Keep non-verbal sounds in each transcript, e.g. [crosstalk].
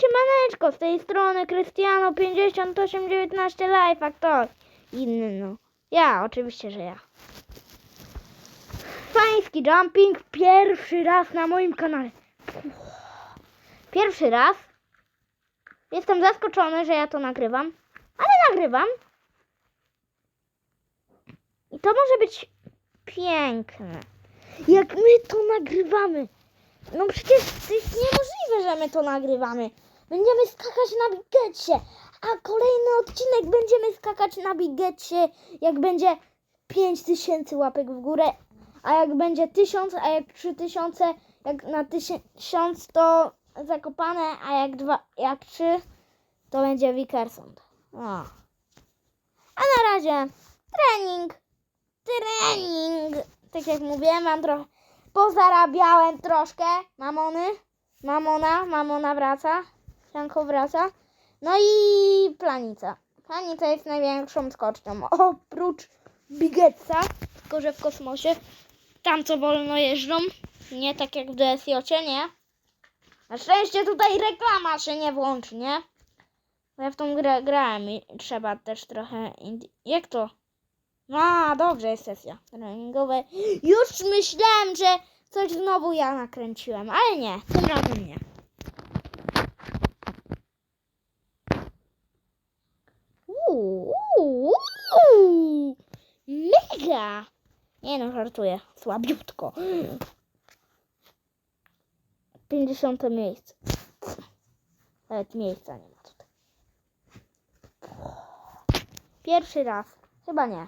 siemaneczko, z tej strony Krystiano 5819 Life, a kto inny, no. Ja, oczywiście, że ja. Pański jumping pierwszy raz na moim kanale. Pierwszy raz. Jestem zaskoczony, że ja to nagrywam, ale nagrywam. I to może być piękne. Jak my to nagrywamy. No przecież to jest niemożliwe, że my to nagrywamy. Będziemy skakać na bigecie, a kolejny odcinek będziemy skakać na bigecie, jak będzie 5000 łapek w górę, a jak będzie 1000, a jak 3000, jak na 1000 to zakopane, a jak dwa, jak 3 to będzie Wickersund. A na razie trening, trening. Tak jak mówiłem, mam trochę pozarabiałem troszkę. Mamony, mamona, mamona wraca. Sianko wraca. No i planica. Planica jest największą skocznią. Oprócz Bigetsa, tylko że w kosmosie. Tam co wolno jeżdżą. Nie tak jak w DSJ, nie? Na szczęście tutaj reklama się nie włączy, nie? Ja w tą grę grałem i trzeba też trochę... Jak to? No, dobrze, jest sesja treningowa. Już myślałem, że coś znowu ja nakręciłem, ale nie, tym razem nie. Mega! Nie no, żartuję, słabiutko. 50 miejsce. Nawet miejsca nie ma tutaj. Pierwszy raz. Chyba nie.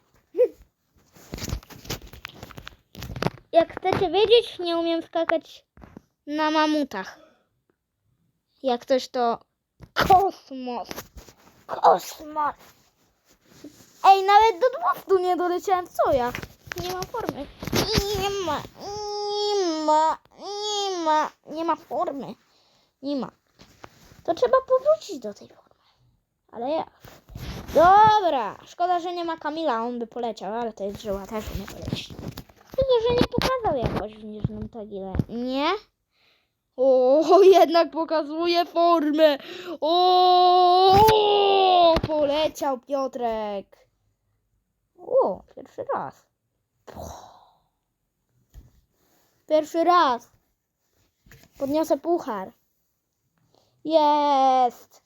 Jak chcecie wiedzieć, nie umiem skakać na mamutach. Jak coś to kosmos. Kosmos. Ej, nawet do 200 nie doleciałem. Co ja? Nie ma formy. Nie ma. Nie ma. Nie ma. Nie ma formy. Nie ma. To trzeba powrócić do tej formy. Ale jak? Dobra. Szkoda, że nie ma Kamila. On by poleciał, ale to jest żyła też nie poleci. Tylko, że nie pokazał jakoś w niżnym tagile. Nie? O, [laughs] jednak pokazuje formę. O, poleciał Piotrek. O, pierwszy raz. Pierwszy raz. Podniosę puchar. Jest.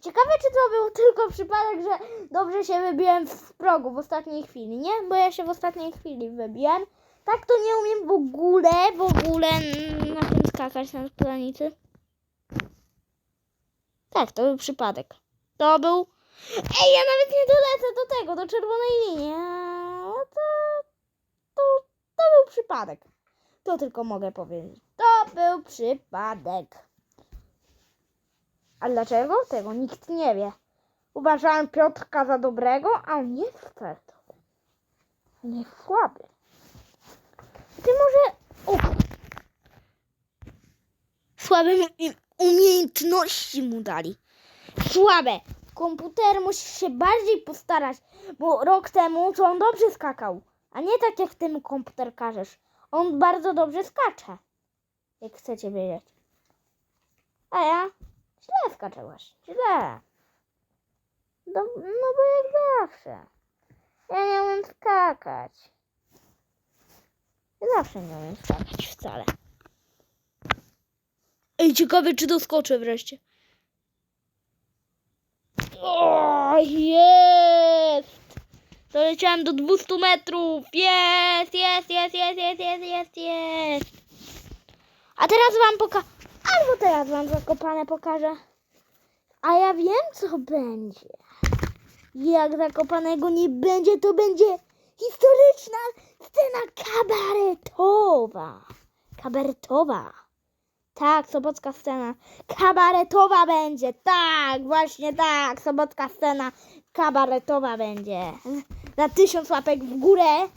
Ciekawe, czy to był tylko przypadek, że dobrze się wybiłem w progu w ostatniej chwili, nie? Bo ja się w ostatniej chwili wybiłem. Tak to nie umiem w ogóle, w ogóle na tym skakać na planicy. Tak, to był przypadek. To był... Ej, ja nawet nie dolecę do tego, do czerwonej linii. To, to, to był przypadek. To tylko mogę powiedzieć. To był przypadek. A dlaczego? Tego nikt nie wie. Uważałem Piotrka za dobrego, a on nie wcale. On jest słaby. Ty może... O! Słabe umiejętności mu dali. Słabe. Komputer musi się bardziej postarać, bo rok temu to on dobrze skakał. A nie tak jak ty mu komputer każesz. On bardzo dobrze skacze. Jak chcecie wiedzieć. A ja źle skaczę właśnie. Źle. No, no bo jak zawsze. Ja nie umiem skakać. Ja zawsze nie umiem skakać wcale. Ej, ciekawe, czy doskoczę wreszcie. Jest! Doleciałem do 200 metrów. Jest, jest, jest, jest, jest, jest, jest, jest. A teraz wam pokażę. Albo teraz wam zakopane pokażę. A ja wiem, co będzie. Jak zakopanego nie będzie, to będzie historyczna scena kabaretowa. Kabaretowa. Tak, sobocka scena. Kabaretowa będzie. Tak, właśnie tak. Sobocka scena kabaretowa będzie. Na tysiąc łapek w górę.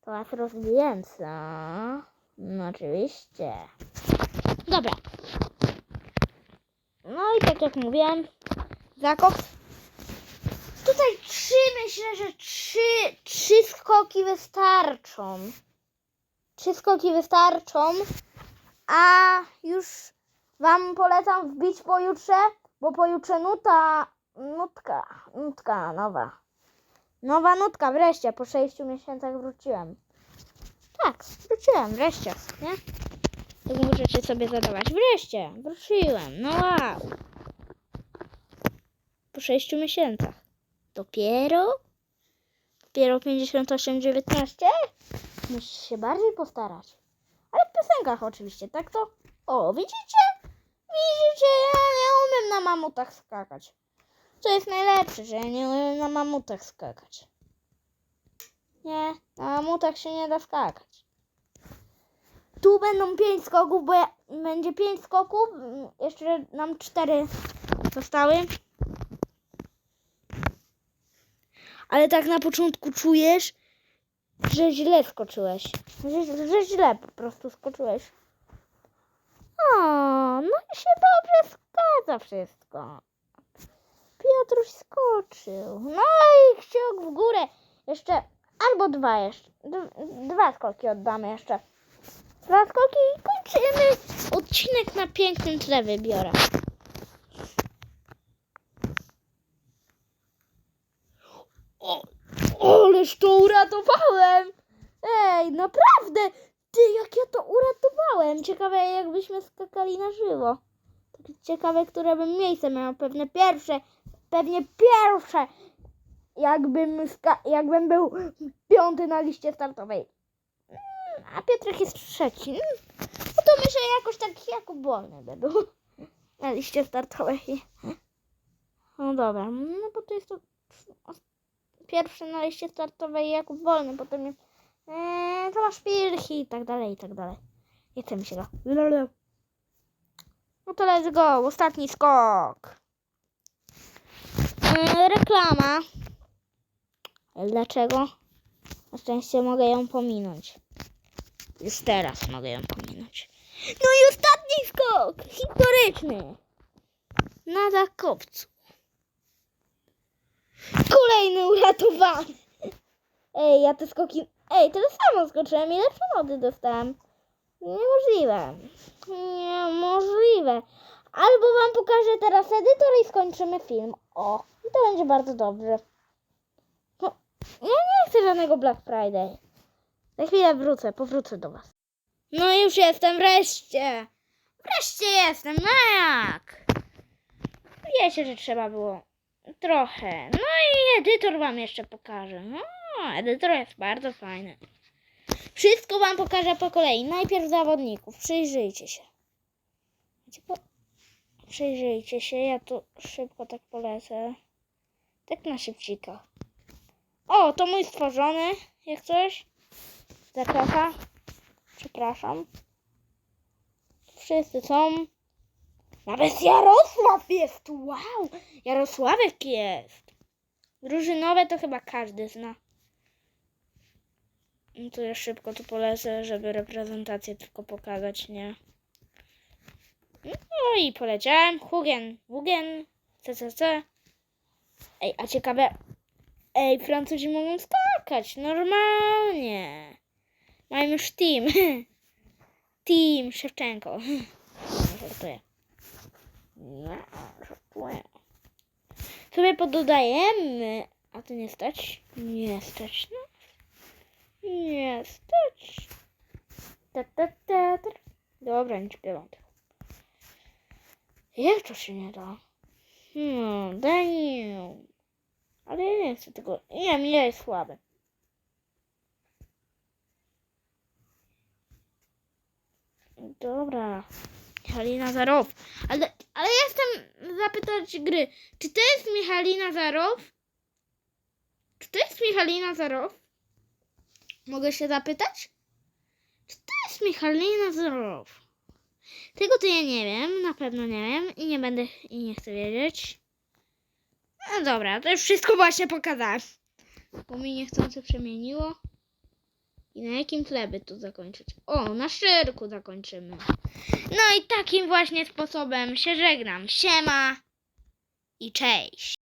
To was rozbiję, co? No oczywiście. Dobra. No i tak jak mówiłem, zakop. Tutaj trzy, myślę, że trzy, trzy skoki wystarczą. Trzy skoki wystarczą, a już Wam polecam wbić pojutrze, bo pojutrze nuta, nutka, nutka nowa. Nowa nutka, wreszcie, po 6 miesiącach wróciłem. Tak, wróciłem, wreszcie, nie? Tak możecie sobie zadawać. Wreszcie, wróciłem, no wow. Po 6 miesiącach. Dopiero? Dopiero 58,19? Musisz się bardziej postarać. Piosenkach oczywiście, tak to... O, widzicie? Widzicie, ja nie umiem na mamutach skakać. To jest najlepsze, że ja nie umiem na mamutach skakać. Nie, na mamutach się nie da skakać. Tu będą pięć skoków, bo ja, będzie pięć skoków. mm, Jeszcze nam cztery zostały. Ale tak na początku czujesz, że źle skoczyłeś. Że, że źle po prostu skoczyłeś. O, no i się dobrze zgadza wszystko. Piotruś skoczył. No i kciuk w górę. Jeszcze albo dwa jeszcze. Dwa skoki oddamy jeszcze. Dwa skoki i kończymy. Odcinek na pięknym tle wybiorę. O, ależ to uratowałem! Ej, naprawdę! Ty, jak ja to uratowałem! Ciekawe, jakbyśmy skakali na żywo. Tak ciekawe, które bym miejsce miał. Pewnie pierwsze, pewnie pierwsze, jakbym, jakbym był piąty na liście startowej. Mm, A Piotrek jest trzeci. Mm, No to myślę, jakoś tak Jakub Wolny by był [laughs] na liście startowej. No dobra, no bo to jest to pierwszy na liście startowej Jakub Wolny, potem jest ee, Tomasz Pirchi i tak dalej, i tak dalej. Nie chce mi się go. No to let's go, ostatni skok. Yy, reklama. Dlaczego? Na szczęście mogę ją pominąć. Już teraz mogę ją pominąć. No i ostatni skok! Historyczny! Na zakopcu. Kolejny uratowany. Ej, ja te skoki... Ej, tyle samo skoczyłem i lepsze dostałem. Niemożliwe. Niemożliwe. Albo wam pokażę teraz edytor i skończymy film. O, i to będzie bardzo dobrze. No, ja nie chcę żadnego Black Friday. Za chwilę wrócę, powrócę do was. No już jestem, wreszcie. Wreszcie jestem, no jak? Wiecie, że trzeba było trochę. No i edytor wam jeszcze pokażę. No, edytor jest bardzo fajny. Wszystko wam pokażę po kolei. Najpierw zawodników. Przyjrzyjcie się. Przyjrzyjcie się. Ja tu szybko tak polecę. Tak na szybcika. O, to mój stworzony. Jak coś. Zakrecha. Przepraszam. Wszyscy są. Nawet Jarosław jest. Wow. Jarosławek jest. Drużynowe to chyba każdy zna. No to ja szybko tu polecę, żeby reprezentację tylko pokazać, nie? No i poleciałem. Hugen, Hugen, CCC. Ej, a ciekawe. Ej, Francuzi mogą skakać, normalnie. Mają już team. [laughs] Team Szewczenko. [laughs] No, Żartuję. Sobie pododajemy. A ty nie stać? Nie stać, no. Nie stać. Ta, ta, ta, ta. Dobra, nie śpiewam tego. Jak to się nie da? Daj mi. Ale ja nie chcę tego. Nie, mnie jest słabe. Dobra. Halina Zarow. Ale, ale chcę zapytać gry. Czy to jest Michalina Zarow? Czy to jest Michalina Zarow? Mogę się zapytać? Czy to jest Michalina Zarow? Tego to ja nie wiem, na pewno nie wiem i nie będę i nie chcę wiedzieć. No dobra, to już wszystko właśnie pokazałem. Bo mi niechcący przemieniło. I na jakim tle by tu zakończyć? O, na szczyrku zakończymy. No i takim właśnie sposobem się żegnam. Siema i cześć.